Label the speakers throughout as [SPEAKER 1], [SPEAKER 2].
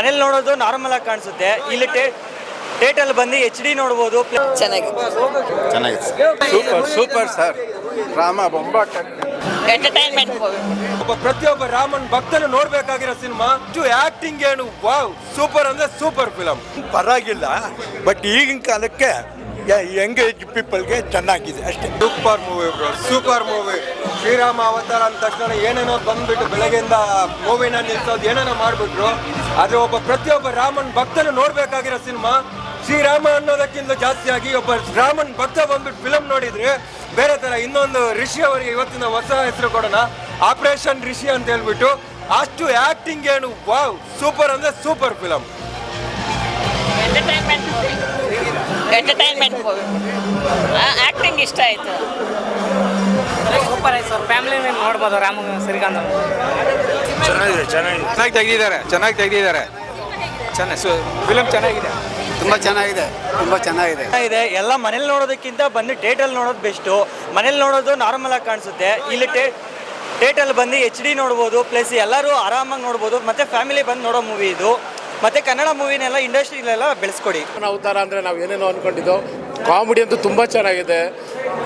[SPEAKER 1] ಮನೇಲಿ ನೋಡೋದು ನಾರ್ಮಲ್ ಆಗಿ ಕಾಣಿಸುತ್ತೆ. ಇಲ್ಲಿ ಟೇಟಲ್ಲಿ ಬಂದು ಎಚ್ ಡಿ ನೋಡ್ಬೋದು
[SPEAKER 2] ಚೆನ್ನಾಗಿದೆ
[SPEAKER 3] ಚೆನ್ನಾಗಿದೆ
[SPEAKER 4] super super sir Rama
[SPEAKER 2] entertainment
[SPEAKER 4] ಒಬ್ಬ ಪ್ರತಿಯೊಬ್ಬ ರಾಮನ್ ಭಕ್ತನು ನೋಡ್ಬೇಕಾಗಿರೋ ಸಿನಿಮಾ ಟು ಆಕ್ಟಿಂಗ್ ಏನು ವಾವ್ ಸೂಪರ್ ಅಂದ್ರೆ ಸೂಪರ್ ಫಿಲಂ
[SPEAKER 5] ಪರವಾಗಿಲ್ಲ ಬಟ್ ಈಗಿನ ಕಾಲಕ್ಕೆ ಯಂಗ್ ಏಜ್ ಪೀಪಲ್ಗೆ ಚೆನ್ನಾಗಿದೆ ಅಷ್ಟೇ.
[SPEAKER 4] Super movie bro super movie Srirama ಅವತಾರ ಅಂದ ತಕ್ಷಣ ಏನೇನೋ ಬಂದ್ಬಿಟ್ಟು ಬೆಳಗ್ಗೆಯಿಂದ ಮೂವಿನ ನಿಲ್ಸೋದು ಏನೇನೋ ಮಾಡ್ಬಿಟ್ರು. ಅದು ಒಬ್ಬ ಪ್ರತಿಯೊಬ್ಬ ರಾಮನ್ ಭಕ್ತನು ನೋಡಬೇಕಾಗಿರೋ ಸಿನಿಮಾ ಶ್ರೀರಾಮ ಅನ್ನೋದಕ್ಕಿಂತ ಜಾಸ್ತಿಯಾಗಿ ಒಬ್ಬ ರಾಮನ್ ಭಕ್ತ ಬಂದ್ಬಿಟ್ಟು ಫಿಲಮ್ ನೋಡಿದ್ರೆ ಬೇರೆ ತರ. ಇನ್ನೊಂದು ಋಷಿ ಅವರಿಗೆ ಇವತ್ತಿನ ಹೊಸ ಹೆಸರು ಕೊಡೋಣ. ಆಪರೇಷನ್ ರಿಷಿ ಅಂತ ಹೇಳ್ಬಿಟ್ಟು ಅಷ್ಟು ಆಕ್ಟಿಂಗ್ ಏನು ವಾವ್ ಸೂಪರ್ ಅಂದ್ರೆ super film
[SPEAKER 2] entertainment movie acting ಇಷ್ಟ ಆಯಿತು.
[SPEAKER 6] ಸೂಪರ್ ಆಯ್ತು ಸರ್. ಫ್ಯಾಮಿಲಿ ನೋಡ್ಬೋದು ರಾಮ ಶ್ರೀಕಾಂತ್
[SPEAKER 4] ಚೆನ್ನಾಗಿದೆ ಚೆನ್ನಾಗಿದೆ. ಚೆನ್ನಾಗಿ ತೆಗೆದಿದ್ದಾರೆ ಚೆನ್ನಾಗಿ ತೆಗೆದಿದ್ದಾರೆ. ಚೆನ್ನಾಗಿ ಫಿಲಂ ಚೆನ್ನಾಗಿದೆ.
[SPEAKER 3] ತುಂಬ ಚೆನ್ನಾಗಿದೆ ತುಂಬ ಚೆನ್ನಾಗಿದೆ.
[SPEAKER 1] ಇದೆ ಎಲ್ಲ ಮನೇಲಿ ನೋಡೋದಕ್ಕಿಂತ ಬಂದು ಥಿಯೇಟ್ರಲ್ಲಿ ನೋಡೋದು ಬೆಸ್ಟು ಮನೇಲಿ ನೋಡೋದು ನಾರ್ಮಲ್ ಆಗಿ ಕಾಣಿಸುತ್ತೆ. ಇಲ್ಲಿ ಟೇ ಟೇಟಲ್ಲಿ ಬಂದು ಎಚ್ ಡಿ ನೋಡ್ಬೋದು ಪ್ಲಸ್ ಎಲ್ಲರೂ ಆರಾಮಾಗಿ ನೋಡ್ಬೋದು ಮತ್ತು ಫ್ಯಾಮಿಲಿ ಬಂದು ನೋಡೋ ಮೂವಿ ಇದು. ಮತ್ತು ಕನ್ನಡ ಮೂವಿನೆಲ್ಲ ಇಂಡಸ್ಟ್ರಿಲೆಲ್ಲ ಬೆಳೆಸ್ಕೊಡಿ.
[SPEAKER 7] ಅವತಾರ ಅಂದರೆ ನಾವು ಏನೇನೋ ಅಂದ್ಕೊಂಡಿದ್ದೋ ಕಾಮಿಡಿ ಅಂತೂ ತುಂಬ ಚೆನ್ನಾಗಿದೆ.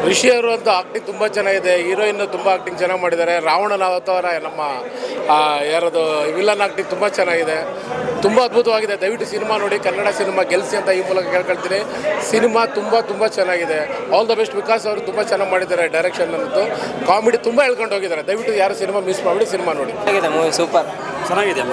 [SPEAKER 7] ಋಷಿ ಅವರು ಅಂತೂ ಆಕ್ಟಿಂಗ್ ತುಂಬ ಚೆನ್ನಾಗಿದೆ ಹೀರೋಯಿನ್ ತುಂಬ ಆಕ್ಟಿಂಗ್ ಚೆನ್ನಾಗಿ ಮಾಡಿದ್ದಾರೆ. ರಾವಣನ ಅವತಾರ ನಮ್ಮ ಆ, ಯಾರದು ವಿಲನ್ ಆಕ್ಟಿಂಗ್ ತುಂಬ ಚೆನ್ನಾಗಿದೆ. ತುಂಬ ಅದ್ಭುತವಾಗಿದೆ. ದಯವಿಟ್ಟು ಸಿನಿಮಾ ನೋಡಿ ಕನ್ನಡ ಸಿನಿಮಾ ಗೆಲ್ಸಿ ಅಂತ ಈ ಮೂಲಕ ಕೇಳ್ಕೊಳ್ತೀನಿ. ಸಿನಿಮಾ ತುಂಬ ತುಂಬ ಚೆನ್ನಾಗಿದೆ. ಆಲ್ ದ ಬೆಸ್ಟ್ ವಿಕಾಸ್ ಅವರು ತುಂಬ ಚೆನ್ನಾಗಿ ಮಾಡಿದ್ದಾರೆ ಡೈರೆಕ್ಷನ್ ಅನ್ನೋದು ಕಾಮಿಡಿ ತುಂಬ ಹೇಳ್ಕೊಂಡು ಹೋಗಿದ್ದಾರೆ ದಯವಿಟ್ಟು ಯಾರು ಸಿನಿಮಾ ಮಿಸ್ ಮಾಡಿಬಿಡಿ ಸಿನಿಮಾ ನೋಡಿ.
[SPEAKER 6] ಚೆನ್ನಾಗಿದೆ ಮೂವಿ ಸೂಪರ್
[SPEAKER 8] ಚೆನ್ನಾಗಿದೆ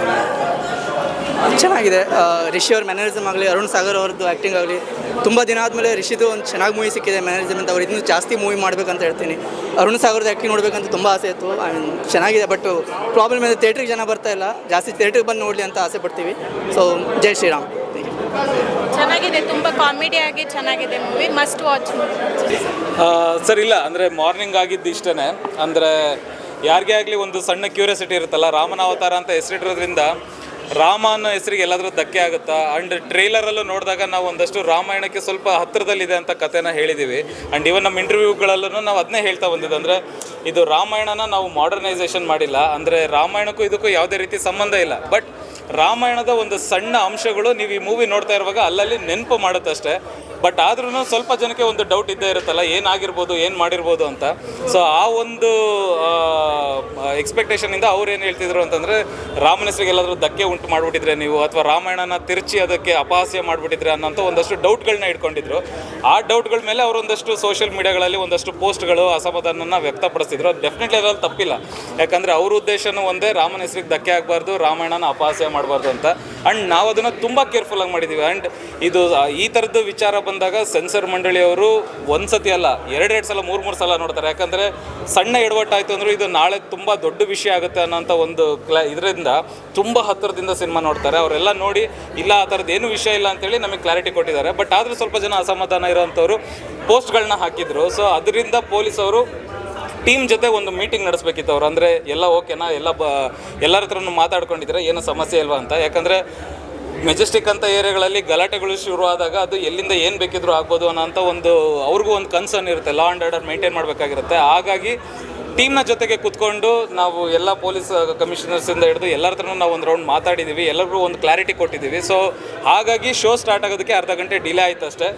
[SPEAKER 8] ಆ, ರಿಷಿ ಅವ್ರ ಮ್ಯಾನರಿಸಮ್ ಆಗಲಿ ಅರುಣ್ ಸಾಗರ್ ಅವ್ರದ್ದು ಆ್ಯಕ್ಟಿಂಗ್ ಆಗಲಿ ತುಂಬ ದಿನ ಆದಮೇಲೆ ರಿಷಿದು ಒಂದು ಚೆನ್ನಾಗಿ ಮೂವಿ ಸಿಕ್ಕಿದೆ ಮ್ಯಾನರಿಸಮ್ ಅಂತ. ಅವ್ರು ಇನ್ನೂ ಜಾಸ್ತಿ ಮೂವಿ ಮಾಡಬೇಕಂತ ಹೇಳ್ತೀನಿ. ಅರುಣ್ ಸಾಗರ್ದು ಆ್ಯಕ್ಟಿಂಗ್ ನೋಡಬೇಕಂತ ತುಂಬ ಆಸೆ ಇತ್ತು. ಆ್ಯಂಡ್ ಚೆನ್ನಾಗಿದೆ ಬಟ್ ಪ್ರಾಬ್ಲಮ್ ಇದೆ ಥಿಯೇಟ್ರಿಗೆ ಜನ ಬರ್ತಾ ಇಲ್ಲ. ಜಾಸ್ತಿ ಥಿಯೇಟ್ರಿಗೆ ಬಂದು ನೋಡಲಿ ಅಂತ ಆಸೆ ಪಡ್ತೀವಿ. ಸೊ ಜೈ ಶ್ರೀರಾಮ್.
[SPEAKER 9] ಚೆನ್ನಾಗಿದೆ ತುಂಬ ಕಾಮಿಡಿ ಆಗಿ ಚೆನ್ನಾಗಿದೆ ಮೂವಿ ಮಸ್ಟ್ ವಾಚ್
[SPEAKER 10] ಸರ್ ಇಲ್ಲ ಅಂದರೆ ಮಾರ್ನಿಂಗ್ ಆಗಿದ್ದು ಇಷ್ಟೇ ಅಂದರೆ ಯಾರಿಗೇ ಆಗಲಿ ಒಂದು ಸಣ್ಣ ಕ್ಯೂರಿಯಾಸಿಟಿ ಇರುತ್ತಲ್ಲ ರಾಮನ ಅವತಾರ ಅಂತ ಹೆಸರಿಟ್ಟಿರೋದ್ರಿಂದ ರಾಮ ಅನ್ನೋ ಹೆಸರಿಗೆ ಎಲ್ಲಾದರೂ ಧಕ್ಕೆ ಆಗುತ್ತಾ? ಆ್ಯಂಡ್ ಟ್ರೇಲರಲ್ಲೂ ನೋಡಿದಾಗ ನಾವು ಒಂದಷ್ಟು ರಾಮಾಯಣಕ್ಕೆ ಸ್ವಲ್ಪ ಹತ್ತಿರದಲ್ಲಿದೆ ಅಂತ ಕಥೆನ ಹೇಳಿದ್ದೀವಿ ಆ್ಯಂಡ್ ಇವನ್ ನಮ್ಮ ಇಂಟರ್ವ್ಯೂಗಳಲ್ಲೂ ನಾವು ಅದನ್ನೇ ಹೇಳ್ತಾ ಬಂದಿದ್ದು. ಅಂದರೆ ಇದು ರಾಮಾಯಣನ ನಾವು ಮಾಡರ್ನೈಸೇಷನ್ ಮಾಡಿಲ್ಲ. ಅಂದರೆ ರಾಮಾಯಣಕ್ಕೂ ಇದಕ್ಕೂ ಯಾವುದೇ ರೀತಿ ಸಂಬಂಧ ಇಲ್ಲ. ಬಟ್ ರಾಮಾಯಣದ ಒಂದು ಸಣ್ಣ ಅಂಶಗಳು ನೀವು ಈ ಮೂವಿ ನೋಡ್ತಾ ಇರುವಾಗ ಅಲ್ಲಲ್ಲಿ ನೆನಪು ಮಾಡುತ್ತಷ್ಟೇ ಬಟ್ ಆದ್ರೂ ಸ್ವಲ್ಪ ಜನಕ್ಕೆ ಒಂದು ಡೌಟ್ ಇದ್ದೇ ಇರುತ್ತಲ್ಲ, ಏನಾಗಿರ್ಬೋದು, ಏನು ಮಾಡಿರ್ಬೋದು ಅಂತ. ಸೊ ಆ ಒಂದು ಎಕ್ಸ್ಪೆಕ್ಟೇಷನಿಂದ ಅವ್ರು ಏನು ಹೇಳ್ತಿದ್ರು ಅಂತಂದರೆ, ರಾಮನ ಎಲ್ಲಾದರೂ ಧಕ್ಕೆ ಉಂಟು ಮಾಡಿಬಿಟ್ಟಿದ್ರೆ ನೀವು, ಅಥವಾ ರಾಮಾಯಣನ ತಿರುಚಿ ಅದಕ್ಕೆ ಅಪಹಾಸ್ಯ ಮಾಡಿಬಿಟ್ಟಿದ್ರೆ ಅನ್ನೋಂಥ ಒಂದಷ್ಟು ಡೌಟ್ಗಳನ್ನ ಇಟ್ಕೊಂಡಿದ್ರು. ಆ ಡೌಟ್ಗಳ ಮೇಲೆ ಅವರೊಂದಷ್ಟು ಸೋಷಿಯಲ್ ಮೀಡಿಯಾಗಳಲ್ಲಿ ಒಂದಷ್ಟು ಪೋಸ್ಟ್ಗಳು ಅಸಮಾಧಾನನ ವ್ಯಕ್ತಪಡಿಸಿದ್ರು ಡೆಫಿನೆಟ್ಲಿ ಅದ್ರಲ್ಲಿ ತಪ್ಪಿಲ್ಲ. ಯಾಕಂದರೆ ಅವ್ರ ಉದ್ದೇಶನೂ ಒಂದೇ, ರಾಮನ ಹೆಸರಿಗೆ ಧಕ್ಕೆ ಆಗಬಾರ್ದು, ರಾಮಾಯಣನ ಅಪಹಾಸ್ಯ ಮಾಡಬಾರ್ದು ಅಂತ. ಆ್ಯಂಡ್ ನಾವು ಅದನ್ನು ತುಂಬ ಕೇರ್ಫುಲ್ಲಾಗಿ ಮಾಡಿದ್ದೀವಿ ಆ್ಯಂಡ್ ಇದು ಈ ಥರದ್ದು ವಿಚಾರ ಬಂದಾಗ ಸೆನ್ಸರ್ ಮಂಡಳಿಯವರು ಒಂದು ಸತಿ ಅಲ್ಲ, ಎರಡೆರಡು ಸಲ, ಮೂರು ಮೂರು ಸಲ ನೋಡ್ತಾರೆ. ಯಾಕಂದರೆ ಸಣ್ಣ ಎಡವಟ್ಟಾಯಿತು ಅಂದರೂ ಇದು ನಾಳೆ ತುಂಬ ದೊಡ್ಡ ವಿಷಯ ಆಗುತ್ತೆ ಅನ್ನೋಂಥ ಒಂದು ಕ್ಲಾ, ಇದರಿಂದ ತುಂಬ ಹತ್ತಿರದಿಂದ ಸಿನಿಮಾ ನೋಡ್ತಾರೆ. ಅವರೆಲ್ಲ ನೋಡಿ, ಇಲ್ಲ, ಆ ಥರದ್ದು ಏನು ವಿಷಯ ಇಲ್ಲ ಅಂತೇಳಿ ನಮಗೆ ಕ್ಲಾರಿಟಿ ಕೊಟ್ಟಿದ್ದಾರೆ. ಬಟ್ ಆದರೂ ಸ್ವಲ್ಪ ಜನ ಅಸಮಾಧಾನ ಇರೋವಂಥವ್ರು ಪೋಸ್ಟ್ಗಳನ್ನ ಹಾಕಿದ್ರು. ಸೊ ಅದರಿಂದ ಪೊಲೀಸವರು ಟೀಮ್ ಜೊತೆ ಒಂದು ಮೀಟಿಂಗ್ ನಡೆಸಬೇಕಿತ್ತು ಅವ್ರು. ಅಂದರೆ ಎಲ್ಲ ಓಕೆನಾ? ಎಲ್ಲ ಬ ಎಲ್ಲರ ಹತ್ರನೂ ಮಾತಾಡ್ಕೊಂಡಿದ್ರೆ ಏನು ಸಮಸ್ಯೆ ಇಲ್ವಾ ಅಂತ? ಯಾಕಂದರೆ ಮೆಜೆಸ್ಟಿಕ್ ಅಂತ ಏರಿಯಾಗಳಲ್ಲಿ ಗಲಾಟೆಗಳು ಶುರುವಾದಾಗ ಅದು ಎಲ್ಲಿಂದ ಏನು ಬೇಕಿದ್ರೂ ಆಗ್ಬೋದು ಅನ್ನೋಂಥ ಒಂದು ಅವ್ರಿಗೂ ಒಂದು ಕನ್ಸರ್ನ್ ಇರುತ್ತೆ. ಲಾ ಆ್ಯಂಡ್ ಆರ್ಡರ್ ಮೇಂಟೈನ್ ಮಾಡಬೇಕಾಗಿರುತ್ತೆ. ಹಾಗಾಗಿ ಟೀಮ್ನ ಜೊತೆಗೆ ಕೂತ್ಕೊಂಡು ನಾವು ಎಲ್ಲ ಪೊಲೀಸ್ ಕಮಿಷನರ್ಸಿಂದ ಹಿಡಿದು ಎಲ್ಲರ ಹತ್ರನೂ ನಾವು ಒಂದು ರೌಂಡ್ ಮಾತಾಡಿದ್ದೀವಿ ಎಲ್ಲರಿಗೂ ಒಂದು ಕ್ಲಾರಿಟಿ ಕೊಟ್ಟಿದ್ದೀವಿ ಸೊ ಹಾಗಾಗಿ ಶೋ ಸ್ಟಾರ್ಟ್ ಆಗೋದಕ್ಕೆ ಅರ್ಧ ಗಂಟೆ ಡಿಲೇ ಆಯ್ತು ಅಷ್ಟೇ